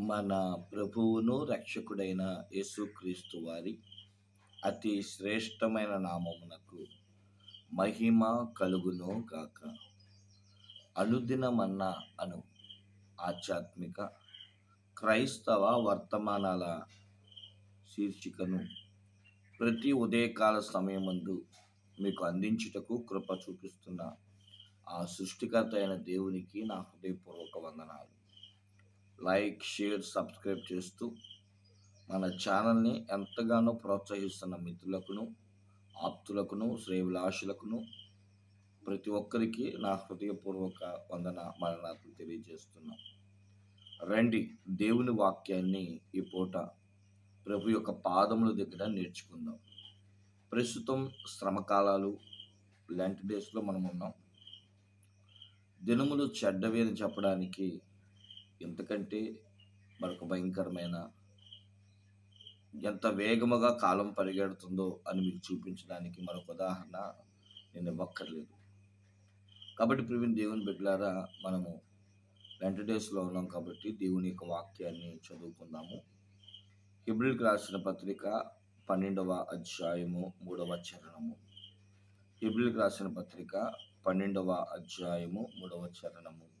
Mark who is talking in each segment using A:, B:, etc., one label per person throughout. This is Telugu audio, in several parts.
A: మన ప్రభువును రక్షకుడైన యేసుక్రీస్తు వారి అతి శ్రేష్టమైన నామమునకు మహిమ కలుగును గాక. అనుదినమన్న అను ఆధ్యాత్మిక క్రైస్తవ వర్తమానాల శీర్షికను ప్రతి ఉదయకాల సమయమందు మీకు అందించుటకు కృప చూపిస్తున్న ఆ సృష్టికర్త అయిన దేవునికి నా హృదయపూర్వక వందనాలు. లైక్ షేర్ సబ్స్క్రైబ్ చేస్తూ మన ఛానల్ని ఎంతగానో ప్రోత్సహిస్తున్న మిత్రులకును ఆప్తులకును శ్రేవిలాషులకును ప్రతి ఒక్కరికి నా హృదయపూర్వక వందన మరణాలు తెలియజేస్తున్నాం. రండి దేవుని వాక్యాన్ని ఈ పూట ప్రభు యొక్క పాదముల దగ్గర నేర్చుకుందాం. ప్రస్తుతం శ్రమకాలాలు లెంట్ డేస్లో మనం ఉన్నాం దినములు చెడ్డవి అని చెప్పడానికి ఇంతకంటే మరొక భయంకరమైన ఎంత వేగముగా కాలం పరిగెడుతుందో అని మీకు చూపించడానికి మరొక ఉదాహరణ నేను ఇవ్వక్కర్లేదు. కాబట్టి ప్రవీణ్ దేవుని బిడ్డలారా మనము లెంట్ డేస్లో ఉన్నాం కాబట్టి దేవుని యొక్క వాక్యాన్ని చదువుకుందాము. హిబ్రిల్కి రాసిన పత్రిక పన్నెండవ అధ్యాయము మూడవ చరణము. హిబ్రిల్కి రాసిన పత్రిక పన్నెండవ అధ్యాయము మూడవ చరణము.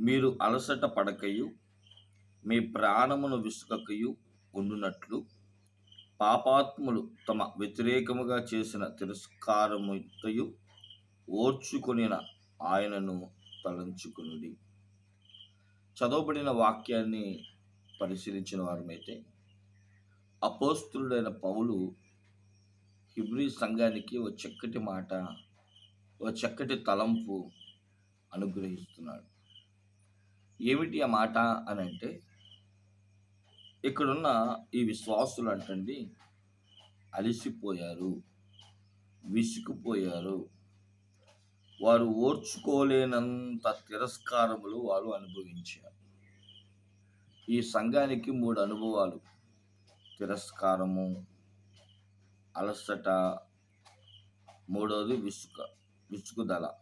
A: మీరు అలసట పడకయు మీ ప్రాణమును విసుకకయు ఉండునట్లు పాపాత్ములు తమ వ్యతిరేకముగా చేసిన తిరస్కారముతయు ఓర్చుకొనిన ఆయనను తలంచుకునుడి. చదవబడిన వాక్యాన్ని పరిశీలించిన వారమైతే అపోస్తుడైన పౌలు హిబ్రీ సంఘానికి ఓ చక్కటి మాట ఓ చక్కటి తలంపు అనుగ్రహిస్తున్నాడు. ఏమిటి ఆ మాట అని అంటే ఇక్కడున్న ఈ విశ్వాసులు అంటండి అలిసిపోయారు విసుకుపోయారు వారు ఓర్చుకోలేనంత తిరస్కారములు వారు అనుభవించారు. ఈ సంఘానికి మూడు అనుభవాలు. తిరస్కారము అలసట మూడవది విసుక విసుగుదల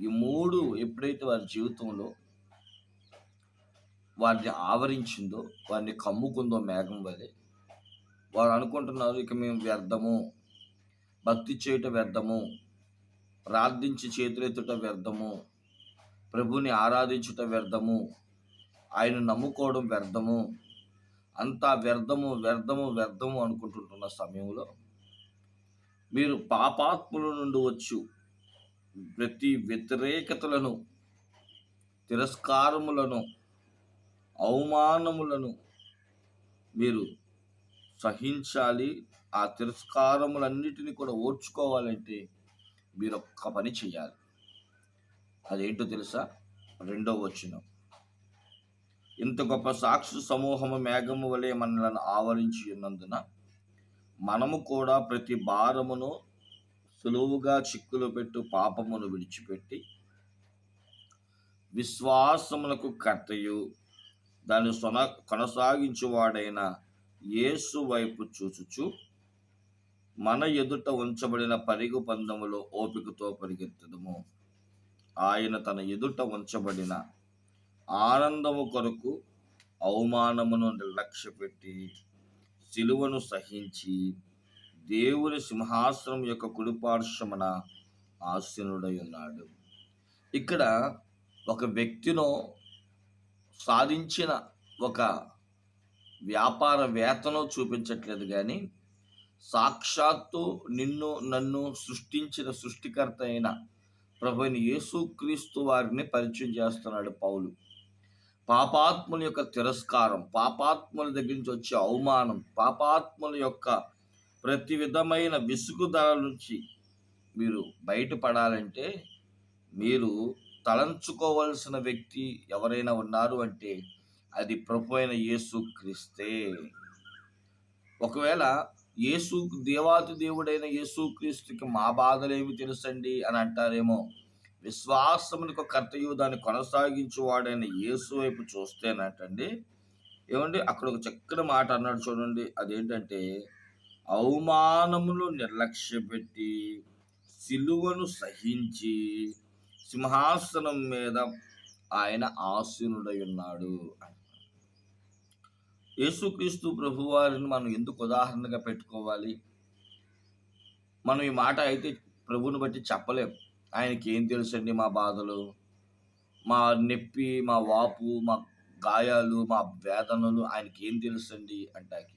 A: ఈ మూడు ఎప్పుడైతే వారి జీవితంలో వారిని ఆవరించిందో వారిని కమ్ముకుందో మేఘం వలె. వారు అనుకుంటున్నారు ఇక మేము వ్యర్థము. భక్తి చేయట వ్యర్థము. ప్రార్థించి చేతులెత్తుట వ్యర్థము. ప్రభుని ఆరాధించుట వ్యర్థము. ఆయన నమ్ముకోవడం వ్యర్థము. అంతా వ్యర్థము వ్యర్థము వ్యర్థము అనుకుంటుంటున్న సమయంలో మీరు పాపాత్ముల నుండి వచ్చు. ప్రతి వ్యతిరేకతలను తిరస్కారములను అవమానములను మీరు సహించాలి. ఆ తిరస్కారములన్నిటిని కూడా ఓర్చుకోవాలంటే మీరు ఒక్క పని చేయాలి అదేంటో తెలుసా? రెండో వచనం. ఇంత గొప్ప సాక్షి సమూహము మేఘము వలె మనలను ఆవరించి ఉన్నందున మనము కూడా ప్రతి భారమును సులువుగా చిక్కులు పెట్టు పాపమును విడిచిపెట్టి విశ్వాసములకు కర్తయు. దాన్ని సొన కొనసాగించువాడైన యేసు వైపు చూచుచు మన ఎదుట ఉంచబడిన పరిగు పందములో ఓపికతో పరిగెత్తడము ఆయన తన ఎదుట ఉంచబడిన ఆనందము కొరకు అవమానమును నిర్లక్ష్యపెట్టి సిలువను సహించి దేవుని సింహాసనం యొక్క కుడిపార్శ్వమున ఆసీనుడై ఉన్నాడు. ఇక్కడ ఒక వ్యక్తిను సాధించిన ఒక వ్యాపారవేత్తను చూపించట్లేదు కానీ సాక్షాత్తు నిన్ను నన్ను సృష్టించిన సృష్టికర్త అయిన ప్రభుని యేసుక్రీస్తు వారిని పరిచయం చేస్తున్నాడు పౌలు. పాపాత్ముల యొక్క తిరస్కారం పాపాత్ముల దగ్గర నుంచి వచ్చే అవమానం పాపాత్ముల యొక్క ప్రతి విధమైన విసుగుదల నుంచి మీరు బయటపడాలంటే మీరు తలంచుకోవలసిన వ్యక్తి ఎవరైనా ఉన్నారు అంటే అది ప్రభు అయిన యేసు క్రీస్తే. ఒకవేళ యేసు దేవాతి దేవుడైన యేసు క్రీస్తుకి మా బాధలేమి తెలుసండి అని అంటారేమో విశ్వాసమునికి కర్తయు దాన్ని కొనసాగించేవాడైన యేసు వైపు చూస్తేనటండి ఏమండి? అక్కడ ఒక చక్కని మాట అన్నాడు చూడండి. అదేంటంటే అవమానములు నిర్లక్ష్యపెట్టి సిలువను సహించి సింహాసనం మీద ఆయన ఆసీనుడై ఉన్నాడు యేసుక్రీస్తు ప్రభువారిని మనం ఎందుకు ఉదాహరణగా పెట్టుకోవాలి? మనం ఈ మాట అయితే ప్రభుని బట్టి చెప్పలేం. ఆయనకి ఏం తెలుసండి మా బాధలు? మా నొప్పి మా వాపు మా గాయాలు మా వేదనలు ఆయనకి ఏం తెలుసండి అంటాకి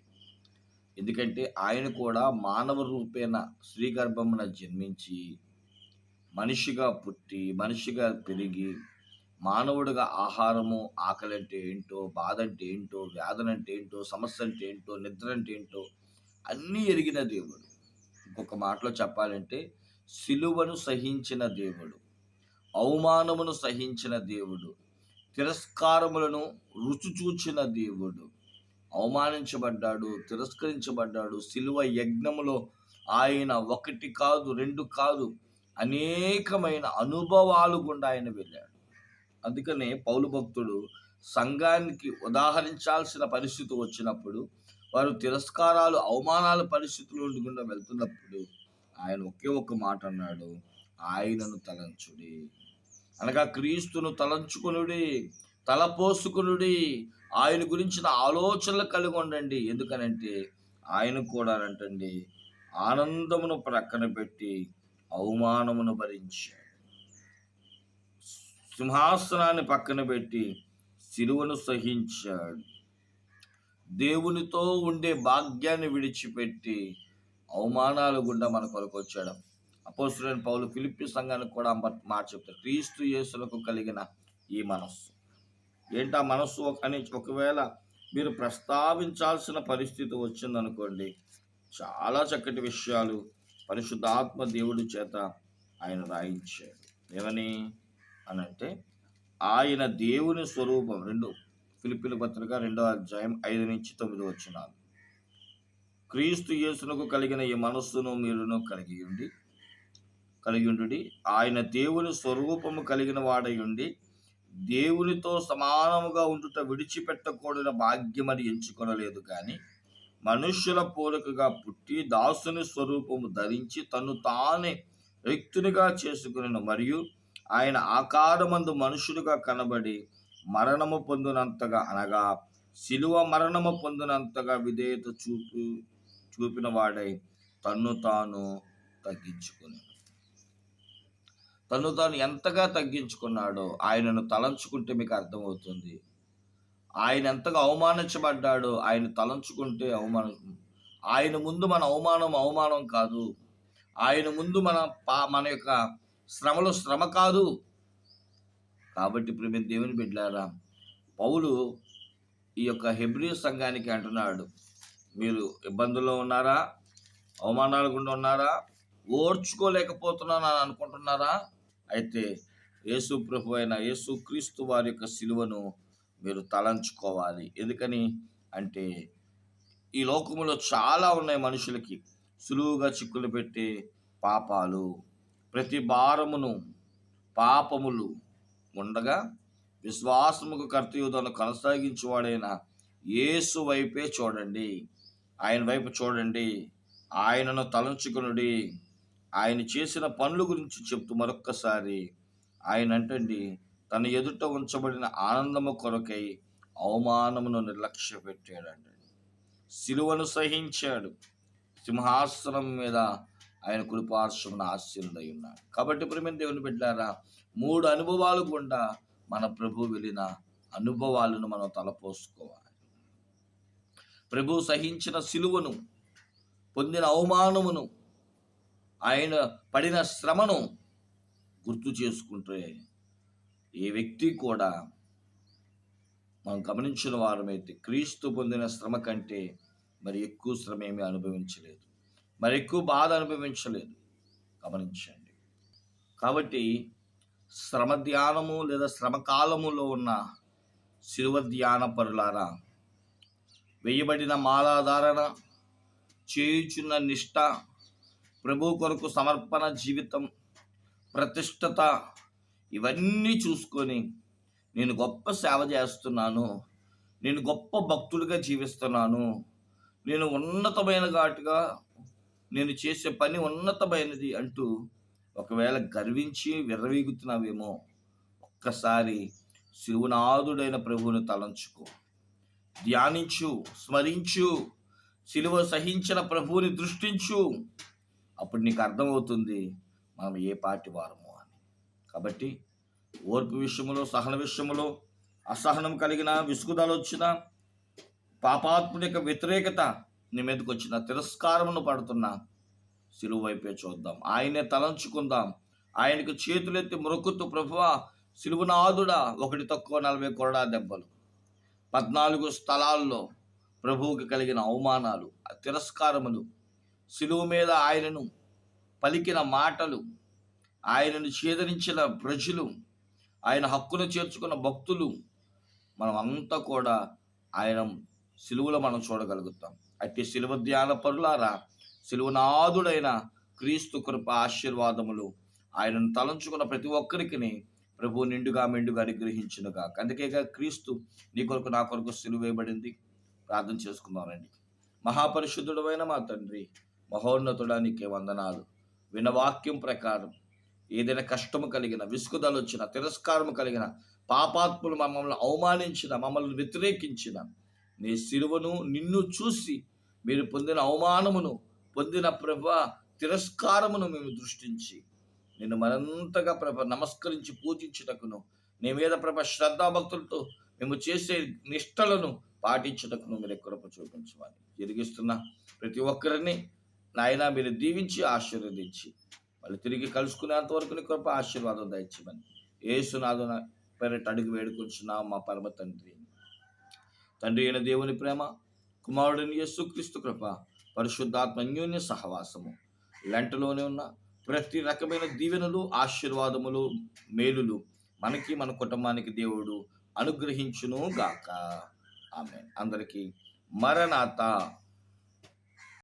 A: ఎందుకంటే ఆయన కూడా మానవ రూపేణ శ్రీగర్భమున జన్మించి మనిషిగా పుట్టి మనిషిగా పెరిగి మానవుడిగా ఆహారము ఆకలి అంటే ఏంటో బాధ అంటే ఏంటో వ్యాధన అంటే ఏంటో సమస్య అంటే ఏంటో నిద్ర అంటే ఏంటో అన్నీ ఎరిగిన దేవుడు. ఇంకొక మాటలో చెప్పాలంటే సిలువను సహించిన దేవుడు అవమానమును సహించిన దేవుడు తిరస్కారములను రుచి చూచిన దేవుడు. అవమానించబడ్డాడు తిరస్కరించబడ్డాడు సిలువ యజ్ఞములో ఆయన ఒకటి కాదు రెండు కాదు అనేకమైన అనుభవాలు గుండా ఆయన వెళ్ళాడు. అందుకనే పౌలు భక్తుడు సంఘానికి ఉదాహరించాల్సిన పరిస్థితి వచ్చినప్పుడు వారు తిరస్కారాలు అవమానాల పరిస్థితులు గుండా వెళ్తున్నప్పుడు ఆయన ఒకే ఒక్క మాట అన్నాడు ఆయనను తలంచుడి. అనగా క్రీస్తును తలంచుకునుడి తలపోసుకునుడి. ఆయన గురించిన ఆలోచనలు కలిగి ఉండండి. ఎందుకనంటే ఆయన కూడా అంటండి ఆనందమును ప్రక్కన పెట్టి అవమానమును భరించాడు సింహాసనాన్ని పక్కన పెట్టి సిలువను సహించాడు. దేవునితో ఉండే భాగ్యాన్ని విడిచిపెట్టి అవమానాలు గుండా మన కొరకు వచ్చాడు. అపోసులైన పౌలు ఫిలిప్పి సంఘానికి కూడా మాట చెప్తారు క్రీస్తు యేసులకు కలిగిన ఈ మనస్సు. ఏంటి ఆ మనస్సు? అని ఒకవేళ మీరు ప్రస్తావించాల్సిన పరిస్థితి వచ్చిందనుకోండి చాలా చక్కటి విషయాలు పరిశుద్ధాత్మ దేవుడి చేత ఆయన రాయించాడు. ఏమని అనంటే ఆయన దేవుని స్వరూపం రెండు ఫిలిపిల పత్రిక రెండో అధ్యాయం ఐదు నుంచి తొమ్మిది వచ్చినాలు క్రీస్తు యేసునకు కలిగిన ఈ మనస్సును మీరును కలిగి ఉండి కలిగి ఉండి ఆయన దేవుని స్వరూపము కలిగిన వాడై ఉండి దేవునితో సమానముగా ఉండుట విడిచిపెట్టకూడని భాగ్యమని ఎంచుకొనలేదు కానీ మనుష్యుల పోలికగా పుట్టి దాసుని స్వరూపము ధరించి తను తానే వ్యక్తునిగా చేసుకుని మరియు ఆయన ఆకారమందు మనుషులుగా కనబడి మరణము పొందినంతగా అనగా శిలువ మరణము పొందినంతగా విధేయత చూపి చూపిన వాడై తన్ను తాను తగ్గించుకుని. తను తాను ఎంతగా తగ్గించుకున్నాడో ఆయనను తలంచుకుంటే మీకు అర్థమవుతుంది. ఆయన ఎంతగా అవమానించబడ్డాడో ఆయన తలంచుకుంటే అవమానం. ఆయన ముందు మన అవమానం అవమానం కాదు. ఆయన ముందు మన పా మన యొక్క శ్రమలో శ్రమ కాదు. కాబట్టి ప్రేమ దేవుని బిడ్డారా పౌలు ఈ యొక్క హెబ్రి సంఘానికి అంటున్నాడు. మీరు ఇబ్బందుల్లో ఉన్నారా? అవమానాలు గుండా ఉన్నారా? ఓర్చుకోలేకపోతున్నాను అని అనుకుంటున్నారా? అయితే యేసు ప్రభు అయిన యేసు క్రీస్తు వారి యొక్క సిలువను మీరు తలంచుకోవాలి. ఎందుకని అంటే ఈ లోకములో చాలా ఉన్నాయి మనుషులకి. సులువుగా చిక్కులు పెట్టే పాపాలు ప్రతి భారమును పాపములు ఉండగా విశ్వాసముకు కర్తయుధను కొనసాగించేవాడైన యేసు వైపే చూడండి. ఆయన వైపు చూడండి. ఆయనను తలంచుకునుడి. ఆయన చేసిన పనుల గురించి చెప్తూ మరొక్కసారి ఆయన అంటండి తన ఎదుట ఉంచబడిన ఆనందము కొరకై అవమానమును నిర్లక్ష్య పెట్టాడండి సిలువను సహించాడు. సింహాసనం మీద ఆయన కుడిపార్శ్వమున ఆశీనుడై ఉన్నాడు. కాబట్టి ప్రేమ దేవుని బిడ్డారా మూడు అనుభవాలు గుండా మన ప్రభు వెళ్ళిన అనుభవాలను మనం తలపోసుకోవాలి. ప్రభు సహించిన సిలువను పొందిన అవమానమును ఆయన పడిన శ్రమను గుర్తు చేసుకుంటే ఏ వ్యక్తి కూడా మనం గమనించిన వారమైతే క్రీస్తు పొందిన శ్రమ కంటే మరి ఎక్కువ శ్రమ ఏమీ అనుభవించలేదు. మరి ఎక్కువ బాధ అనుభవించలేదు. గమనించండి. కాబట్టి శ్రమ ధ్యానము లేదా శ్రమ కాలములో ఉన్న శిలువ ధ్యాన పరులారా వేయబడిన మాలాధారణ చేయుచున్న నిష్ట ప్రభు కొరకు సమర్పణ జీవితం ప్రతిష్టత ఇవన్నీ చూసుకొని నేను గొప్ప సేవ చేస్తున్నాను. నేను గొప్ప భక్తుడిగా జీవిస్తున్నాను. నేను ఉన్నతమైన ఘాటుగా నేను చేసే పని ఉన్నతమైనది అంటూ ఒకవేళ గర్వించి విర్రవీగుతున్నావేమో ఒక్కసారి శివునాథుడైన ప్రభువుని తలంచుకో. ధ్యానించు స్మరించు శిలువ సహించిన ప్రభువుని దృష్టించు. అప్పుడు నీకు అర్థమవుతుంది మనం ఏ పాటి వారము. కాబట్టి ఓర్పు విషయంలో సహన విషయంలో అసహనం కలిగిన విసుగుదలు వచ్చిన పాపాత్ముడి యొక్క వ్యతిరేకత నీ మీదకి వచ్చిన తిరస్కారమును పడుతున్నా సిలువ వైపే చూద్దాం. ఆయనే తలంచుకుందాం. ఆయనకు చేతులెత్తి మొక్కుతూ ప్రభువా సిలువనాథుడా ఒకటి తక్కువ నలభై కొరడా దెబ్బలు. పద్నాలుగు స్థలాల్లో ప్రభువుకి కలిగిన అవమానాలు తిరస్కారములు సిలువు మీద ఆయనను పలికిన మాటలు ఆయనను ఛేదరించిన ప్రజలు ఆయన హక్కును చేర్చుకున్న భక్తులు మనం అంతా కూడా ఆయన సిలువలో మనం చూడగలుగుతాం. అట్టి సిలువ ధ్యాన పరులారా సిలువనాథుడైన క్రీస్తు కృప ఆశీర్వాదములు ఆయనను తలంచుకున్న ప్రతి ఒక్కరికి ప్రభు నిండుగా మెండుగా అనుగ్రహించునుగా అందుకేగా క్రీస్తు నీ కొరకు నా కొరకు సిలువేయబడింది ప్రార్థన చేసుకుందామండి. మహాపరిశుద్ధుడమైన మా తండ్రి మహోన్నతుడానికి వందనాలు. వినవాక్యం ప్రకారం ఏదైనా కష్టము కలిగిన విసుగుదలు వచ్చిన తిరస్కారము కలిగిన పాపాత్ములు మమ్మల్ని అవమానించిన మమ్మల్ని వ్యతిరేకించిన నీ సిలువను నిన్ను చూసి మీరు పొందిన అవమానమును పొందిన ప్రభ తిరస్కారమును మేము దృష్టించి నిన్ను మరింతగా ప్రభ నమస్కరించి పూజించుటకును నీ మీద ప్రభ శ్రద్ధాభక్తులతో మేము చేసే నిష్టలను పాటించుటకును మీరు ఎక్కడ చూపించమని జరిగిస్తున్న ప్రతి ఒక్కరిని నాయన మీరు దీవించి ఆశీర్వదించి మళ్ళీ తిరిగి కలుసుకునేంత వరకు నీ కృప ఆశీర్వాదం దయచేయమని. ఏసునాథన పేరట అడుగు వేడుకొచ్చున్నాం మా పరమ తండ్రి. తండ్రి అయిన దేవుని ప్రేమ కుమారుడిని యేసుక్రీస్తు కృప పరిశుద్ధాత్మ అన్యోన్య సహవాసము. లెంటలోనే ఉన్న ప్రతి రకమైన దీవెనలు ఆశీర్వాదములు మేలులు మనకి మన కుటుంబానికి దేవుడు అనుగ్రహించును గాక ఆమె అందరికీ మరణాత